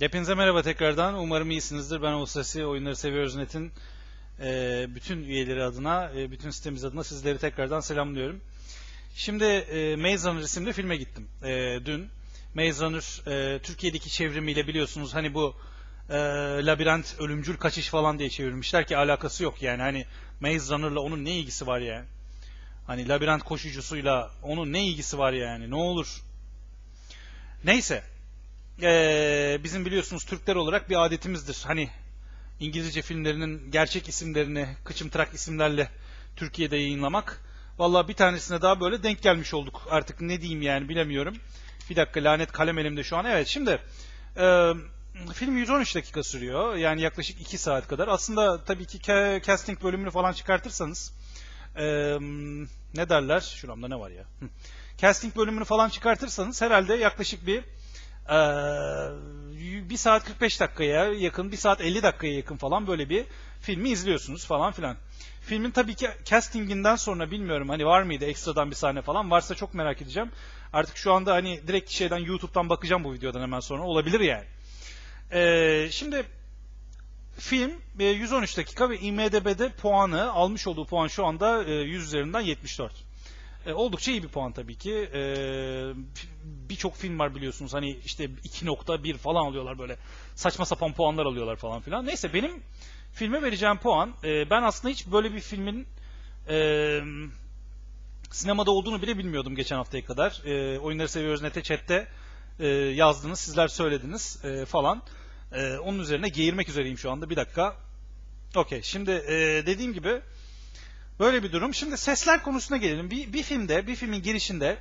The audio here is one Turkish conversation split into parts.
Hepinize merhaba tekrardan. Umarım iyisinizdir. Ben Uluslararası Oyunları Seviyoruz Net'in e, bütün üyeleri adına, e, bütün sitemiz adına sizleri tekrardan selamlıyorum. Şimdi e, Maze Runner isimli filme gittim e, dün. Maze Runner e, Türkiye'deki çevrimiyle biliyorsunuz hani bu e, labirent ölümcül kaçış falan diye çevirmişler ki alakası yok yani hani Maze Runner'la onun ne ilgisi var yani? Hani labirent koşucusuyla onun ne ilgisi var yani? Ne olur? Neyse. Ee, bizim biliyorsunuz Türkler olarak bir adetimizdir. Hani İngilizce filmlerinin gerçek isimlerini kıçımtırak isimlerle Türkiye'de yayınlamak. Vallahi bir tanesine daha böyle denk gelmiş olduk. Artık ne diyeyim yani bilemiyorum. Bir dakika lanet kalem elimde şu an. Evet şimdi e, film 113 dakika sürüyor. Yani yaklaşık 2 saat kadar. Aslında tabii ki ca- casting bölümünü falan çıkartırsanız e, ne derler? Şuramda ne var ya? Hı. Casting bölümünü falan çıkartırsanız herhalde yaklaşık bir ee, 1 saat 45 dakikaya yakın, 1 saat 50 dakikaya yakın falan böyle bir filmi izliyorsunuz falan filan. Filmin tabii ki castinginden sonra bilmiyorum hani var mıydı ekstradan bir sahne falan varsa çok merak edeceğim. Artık şu anda hani direkt şeyden YouTube'dan bakacağım bu videodan hemen sonra olabilir yani. Ee, şimdi film e, 113 dakika ve IMDB'de puanı almış olduğu puan şu anda e, 100 üzerinden 74. E, oldukça iyi bir puan tabii ki. E, Birçok film var biliyorsunuz hani işte 2.1 falan alıyorlar böyle saçma sapan puanlar alıyorlar falan filan. Neyse benim filme vereceğim puan e, ben aslında hiç böyle bir filmin e, sinemada olduğunu bile bilmiyordum geçen haftaya kadar. E, oyunları seviyoruz nete chatte e, yazdınız sizler söylediniz e, falan. E, onun üzerine geğirmek üzereyim şu anda bir dakika. Okey şimdi e, dediğim gibi Böyle bir durum. Şimdi sesler konusuna gelelim. Bir, bir filmde, bir filmin girişinde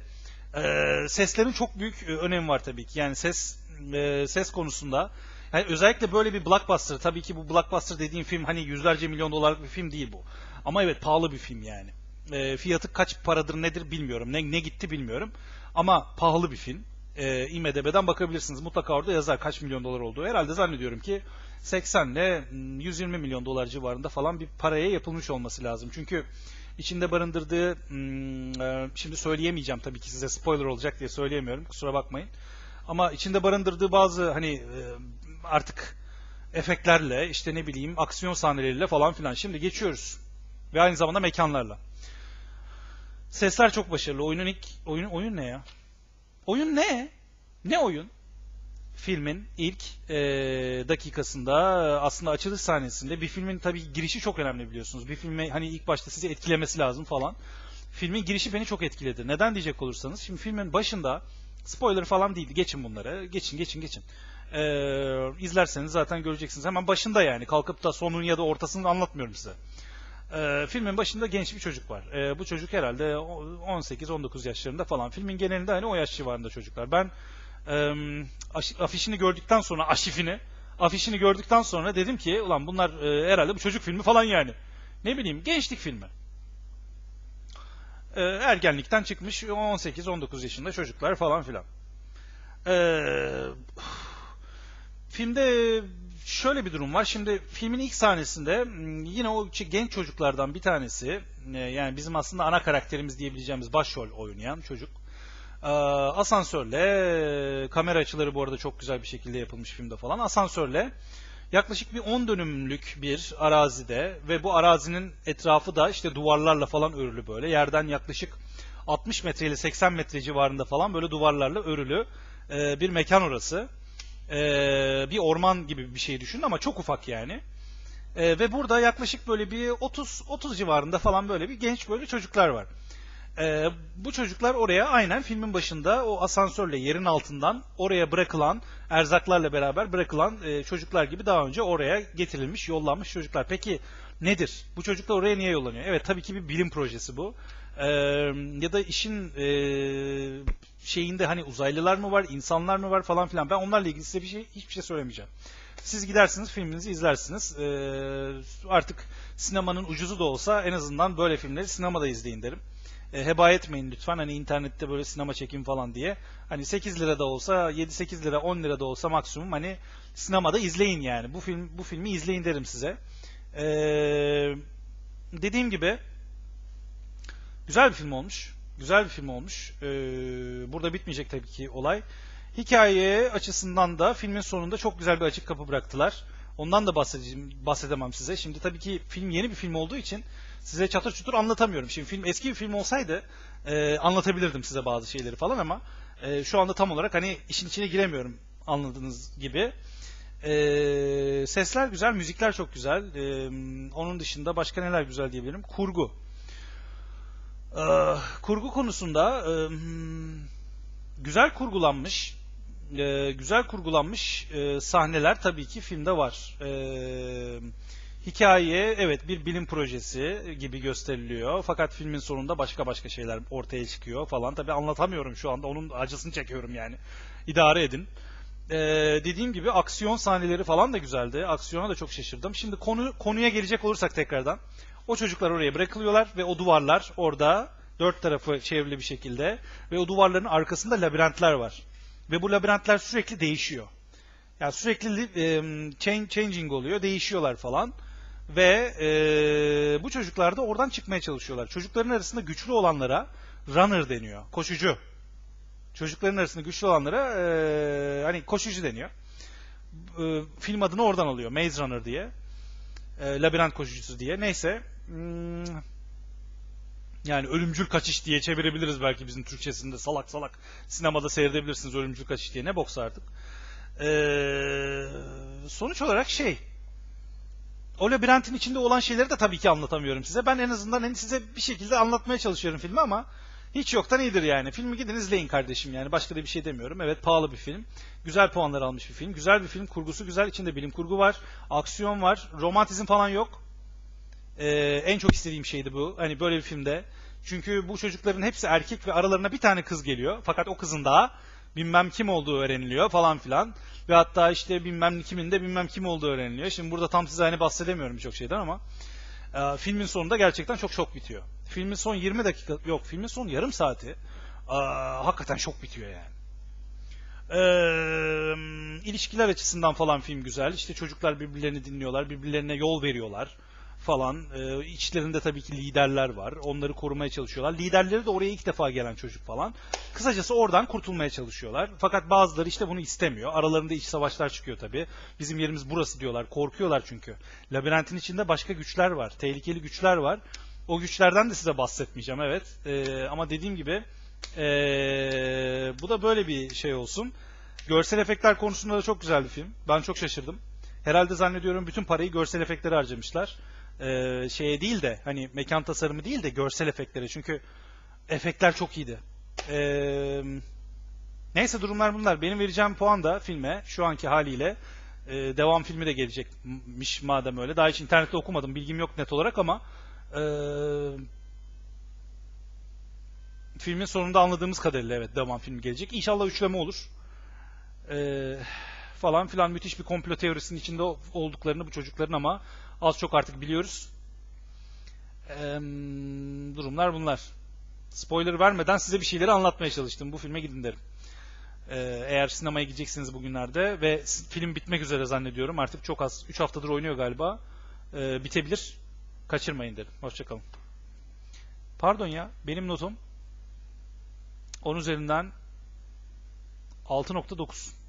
e, seslerin çok büyük e, önemi var tabii ki. Yani ses e, ses konusunda. Yani özellikle böyle bir blockbuster. Tabii ki bu blockbuster dediğim film hani yüzlerce milyon dolarlık bir film değil bu. Ama evet pahalı bir film yani. E, fiyatı kaç paradır nedir bilmiyorum. Ne, ne gitti bilmiyorum. Ama pahalı bir film. E, IMDB'den bakabilirsiniz. Mutlaka orada yazar kaç milyon dolar olduğu. Herhalde zannediyorum ki 80 ile 120 milyon dolar civarında falan bir paraya yapılmış olması lazım. Çünkü içinde barındırdığı hmm, e, şimdi söyleyemeyeceğim tabii ki size spoiler olacak diye söyleyemiyorum. Kusura bakmayın. Ama içinde barındırdığı bazı hani e, artık efektlerle işte ne bileyim aksiyon sahneleriyle falan filan. Şimdi geçiyoruz. Ve aynı zamanda mekanlarla. Sesler çok başarılı. Oyunun ilk oyun oyun ne ya? Oyun ne? Ne oyun? filmin ilk e, dakikasında aslında açılış sahnesinde bir filmin tabii girişi çok önemli biliyorsunuz. Bir filme hani ilk başta sizi etkilemesi lazım falan. Filmin girişi beni çok etkiledi. Neden diyecek olursanız şimdi filmin başında spoiler falan değil. Geçin bunları. Geçin geçin geçin. Ee, izlerseniz zaten göreceksiniz. Hemen başında yani. Kalkıp da sonunu ya da ortasını anlatmıyorum size. Ee, filmin başında genç bir çocuk var. Ee, bu çocuk herhalde 18-19 yaşlarında falan. Filmin genelinde hani o yaş civarında çocuklar. Ben e, afişini gördükten sonra aşifini afişini gördükten sonra dedim ki ulan bunlar e, herhalde bu çocuk filmi falan yani. Ne bileyim gençlik filmi. E, ergenlikten çıkmış 18-19 yaşında çocuklar falan filan. E, filmde şöyle bir durum var. Şimdi filmin ilk sahnesinde yine o genç çocuklardan bir tanesi yani bizim aslında ana karakterimiz diyebileceğimiz başrol oynayan çocuk ee, asansörle kamera açıları bu arada çok güzel bir şekilde yapılmış filmde falan. Asansörle yaklaşık bir 10 dönümlük bir arazide ve bu arazinin etrafı da işte duvarlarla falan örülü böyle. Yerden yaklaşık 60 metre ile 80 metre civarında falan böyle duvarlarla örülü e, bir mekan orası. E, bir orman gibi bir şey düşünün ama çok ufak yani. E, ve burada yaklaşık böyle bir 30 30 civarında falan böyle bir genç böyle çocuklar var. Ee, bu çocuklar oraya aynen filmin başında o asansörle yerin altından oraya bırakılan erzaklarla beraber bırakılan e, çocuklar gibi daha önce oraya getirilmiş, yollanmış çocuklar. Peki nedir? Bu çocuklar oraya niye yollanıyor? Evet tabii ki bir bilim projesi bu. Ee, ya da işin e, şeyinde hani uzaylılar mı var, insanlar mı var falan filan. Ben onlarla ilgili size bir şey hiçbir şey söylemeyeceğim. Siz gidersiniz, filminizi izlersiniz. Ee, artık sinemanın ucuzu da olsa en azından böyle filmleri sinemada izleyin derim e, heba etmeyin lütfen. Hani internette böyle sinema çekim falan diye. Hani 8 lira da olsa, 7-8 lira, 10 lira da olsa maksimum hani sinemada izleyin yani. Bu film bu filmi izleyin derim size. Ee, dediğim gibi güzel bir film olmuş. Güzel bir film olmuş. Ee, burada bitmeyecek tabii ki olay. Hikaye açısından da filmin sonunda çok güzel bir açık kapı bıraktılar. Ondan da bahsedemem size. Şimdi tabii ki film yeni bir film olduğu için size çatır çutur anlatamıyorum. Şimdi film eski bir film olsaydı e, anlatabilirdim size bazı şeyleri falan ama e, şu anda tam olarak hani işin içine giremiyorum anladığınız gibi. E, sesler güzel, müzikler çok güzel. E, onun dışında başka neler güzel diyebilirim? Kurgu. E, kurgu konusunda e, güzel kurgulanmış, e, güzel kurgulanmış e, sahneler tabii ki filmde var. E, hikaye evet bir bilim projesi gibi gösteriliyor. Fakat filmin sonunda başka başka şeyler ortaya çıkıyor falan. Tabii anlatamıyorum şu anda. Onun acısını çekiyorum yani. İdare edin. Ee, dediğim gibi aksiyon sahneleri falan da güzeldi. Aksiyona da çok şaşırdım. Şimdi konu konuya gelecek olursak tekrardan. O çocuklar oraya bırakılıyorlar ve o duvarlar orada dört tarafı çevrili bir şekilde ve o duvarların arkasında labirentler var. Ve bu labirentler sürekli değişiyor. Yani sürekli e, changing oluyor, değişiyorlar falan. Ve e, bu çocuklar da oradan çıkmaya çalışıyorlar. Çocukların arasında güçlü olanlara runner deniyor, koşucu. Çocukların arasında güçlü olanlara e, hani koşucu deniyor. E, film adını oradan alıyor, Maze Runner diye. E, labirent koşucusu diye. Neyse. Hmm, yani ölümcül kaçış diye çevirebiliriz belki bizim Türkçesinde. Salak salak sinemada seyredebilirsiniz ölümcül kaçış diye. Ne boksa artık. Ee, sonuç olarak şey o labirentin içinde olan şeyleri de tabii ki anlatamıyorum size. Ben en azından hani size bir şekilde anlatmaya çalışıyorum filmi ama hiç yoktan iyidir yani. Filmi gidin izleyin kardeşim yani. Başka da bir şey demiyorum. Evet pahalı bir film. Güzel puanlar almış bir film. Güzel bir film. Kurgusu güzel. İçinde bilim kurgu var. Aksiyon var. Romantizm falan yok. Ee, en çok istediğim şeydi bu. Hani böyle bir filmde. Çünkü bu çocukların hepsi erkek ve aralarına bir tane kız geliyor. Fakat o kızın daha bilmem kim olduğu öğreniliyor falan filan. Ve hatta işte bilmem kimin de bilmem kim olduğu öğreniliyor. Şimdi burada tam size hani bahsedemiyorum birçok şeyden ama e, filmin sonunda gerçekten çok şok bitiyor. Filmin son 20 dakika yok filmin son yarım saati e, hakikaten şok bitiyor yani. E, ilişkiler açısından falan film güzel. İşte çocuklar birbirlerini dinliyorlar, birbirlerine yol veriyorlar falan. E, içlerinde tabii ki liderler var. Onları korumaya çalışıyorlar. Liderleri de oraya ilk defa gelen çocuk falan. Kısacası oradan kurtulmaya çalışıyorlar. Fakat bazıları işte bunu istemiyor. Aralarında iç savaşlar çıkıyor tabii. Bizim yerimiz burası diyorlar. Korkuyorlar çünkü. Labirentin içinde başka güçler var. Tehlikeli güçler var. O güçlerden de size bahsetmeyeceğim evet. E, ama dediğim gibi e, bu da böyle bir şey olsun. Görsel efektler konusunda da çok güzel bir film. Ben çok şaşırdım. Herhalde zannediyorum bütün parayı görsel efektlere harcamışlar e, şeye değil de hani mekan tasarımı değil de görsel efektlere. Çünkü efektler çok iyiydi. E, neyse durumlar bunlar. Benim vereceğim puan da filme şu anki haliyle e, devam filmi de gelecekmiş madem öyle. Daha hiç internette okumadım. Bilgim yok net olarak ama e, filmin sonunda anladığımız kadarıyla evet devam filmi gelecek. İnşallah üçleme olur. E, falan filan müthiş bir komplo teorisinin içinde olduklarını bu çocukların ama az çok artık biliyoruz. Ee, durumlar bunlar. Spoiler vermeden size bir şeyleri anlatmaya çalıştım. Bu filme gidin derim. Eğer sinemaya gideceksiniz bugünlerde ve film bitmek üzere zannediyorum. Artık çok az. 3 haftadır oynuyor galiba. Ee, bitebilir. Kaçırmayın derim. Hoşçakalın. Pardon ya. Benim notum 10 üzerinden 6.9.